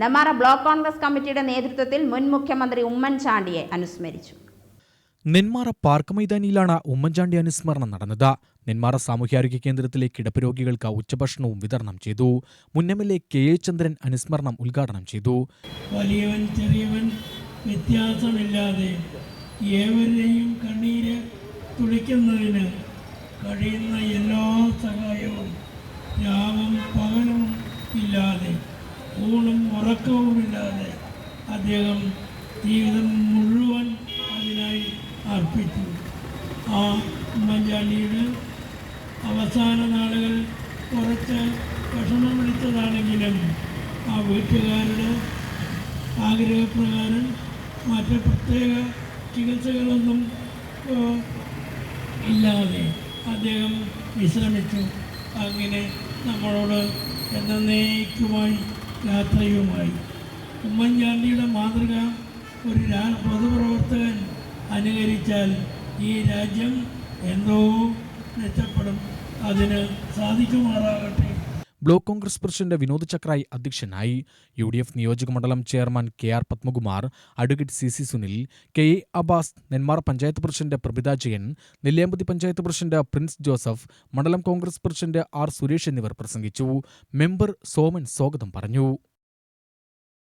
Nenmara block Congress കമ്മിറ്റിയുടെ നേതൃത്വത്തിൽ മുൻ മുഖ്യമന്ത്രി ഉമ്മൻചാണ്ടിയെ അനുസ്മരിച്ചു. നെന്മാറ പാർക്ക് മൈതാനിയിലാണ് ഉമ്മൻചാണ്ടി അനുസ്മരണം നടന്നത്. നെന്മാറ സാമൂഹ്യാരോഗ്യ കേന്ദ്രത്തിലെ കിടപ്പ് രോഗികൾക്ക് ഉച്ചഭക്ഷണവും വിതരണം ചെയ്തു. മുൻ M L A K A Chandran അനുസ്മരണം ഉദ്ഘാടനം ചെയ്തു. വലിയവൻ ചെറിയവൻ വ്യത്യാസമില്ലാതെ ഏവരെയും കണ്ണീര് തുളിക്കുന്നതിന് കഴിയുന്ന എല്ലാ സഹായവും ഉറക്കവുമില്ലാതെ അദ്ദേഹം ജീവിതം മുഴുവൻ അതിനായി അർപ്പിച്ചു. ആ ഉമ്മൻചാണ്ടിയുടെ അവസാന നാളുകൾ കുറച്ച് വിഷമം വിളിച്ചതാണെങ്കിലും ആ വീട്ടുകാരുടെ ആഗ്രഹപ്രകാരം മറ്റ് പ്രത്യേക ചികിത്സകളൊന്നും ഇല്ലാതെ അദ്ദേഹം വിശ്രമിച്ചു. അങ്ങനെ നമ്മളോട് എന്നേക്കുമായി യാത്രയുമായി. ഉമ്മൻചാണ്ടിയുടെ മാതൃക ഒരു രാ പൊതുപ്രവർത്തകൻ അനുകരിച്ചാൽ ഈ രാജ്യം എന്തോ മെച്ചപ്പെടും. അതിന് സാധിക്കുമാറാകട്ടെ. ബ്ലോക്ക് കോൺഗ്രസ് പ്രസിഡന്റ് വിനോദ് ചക്രായി അധ്യക്ഷനായി. യു ഡി എഫ് നിയോജകമണ്ഡലം chairman K R Padmakumar advocate C C Sunil K A Abbas Nenmara panchayat president Prabhitha Jayan Nelliyampathy panchayat president Prince Joseph മണ്ഡലം കോൺഗ്രസ് പ്രസിഡന്റ് ആർ സുരേഷ് എന്നിവർ പ്രസംഗിച്ചു. മെമ്പർ സോമൻ സ്വാഗതം പറഞ്ഞു.